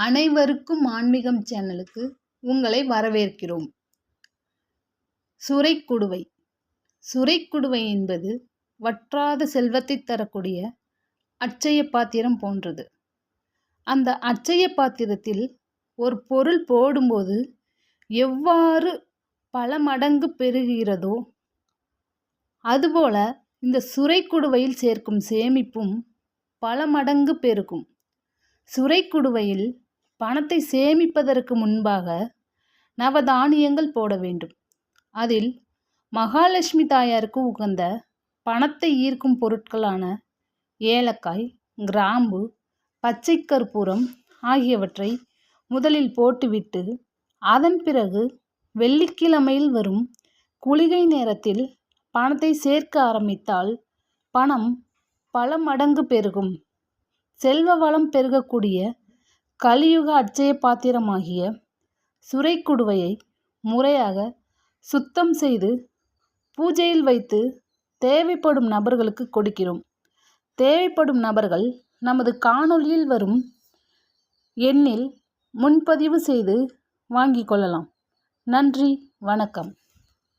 அனைவருக்கும் ஆன்மீகம் சேனலுக்கு உங்களை வரவேற்கிறோம். சுரைக்குடுவை. சுரைக்குடுவை என்பது வற்றாத செல்வத்தை தரக்கூடிய அச்சய பாத்திரம் போன்றது. அந்த அச்சய பாத்திரத்தில் ஒரு பொருள் போடும்போது எவ்வாறு பல மடங்கு பெருகிறதோ அதுபோல இந்த சுரைக்குடுவையில் சேர்க்கும் சேமிப்பும் பல மடங்கு பெருகும். சுரைக்குடுவையில் பணத்தை சேமிப்பதற்கு முன்பாக நவதானியங்கள் போட வேண்டும். அதில் மகாலட்சுமி தாயாருக்கு உகந்த பணத்தை ஈர்க்கும் பொருட்களான ஏலக்காய் கிராம்பு பச்சை கற்பூரம் ஆகியவற்றை முதலில் போட்டுவிட்டு அதன் பிறகு வெள்ளிக்கிழமையில் வரும் குளிகை நேரத்தில் பணத்தை சேர்க்க ஆரம்பித்தால் பணம் பல மடங்கு பெருகும். செல்வ வளம் பெருகக்கூடிய கலியுக அட்சய பாத்திரமாகிய சுரைக்குடுவையை முறையாக சுத்தம் செய்து பூஜையில் வைத்து தேவைப்படும் நபர்களுக்கு கொடுக்கிறோம். தேவைப்படும் நபர்கள் நமது காணொளியில் வரும் எண்ணில் முன்பதிவு செய்து வாங்கிக் கொள்ளலாம். நன்றி வணக்கம்.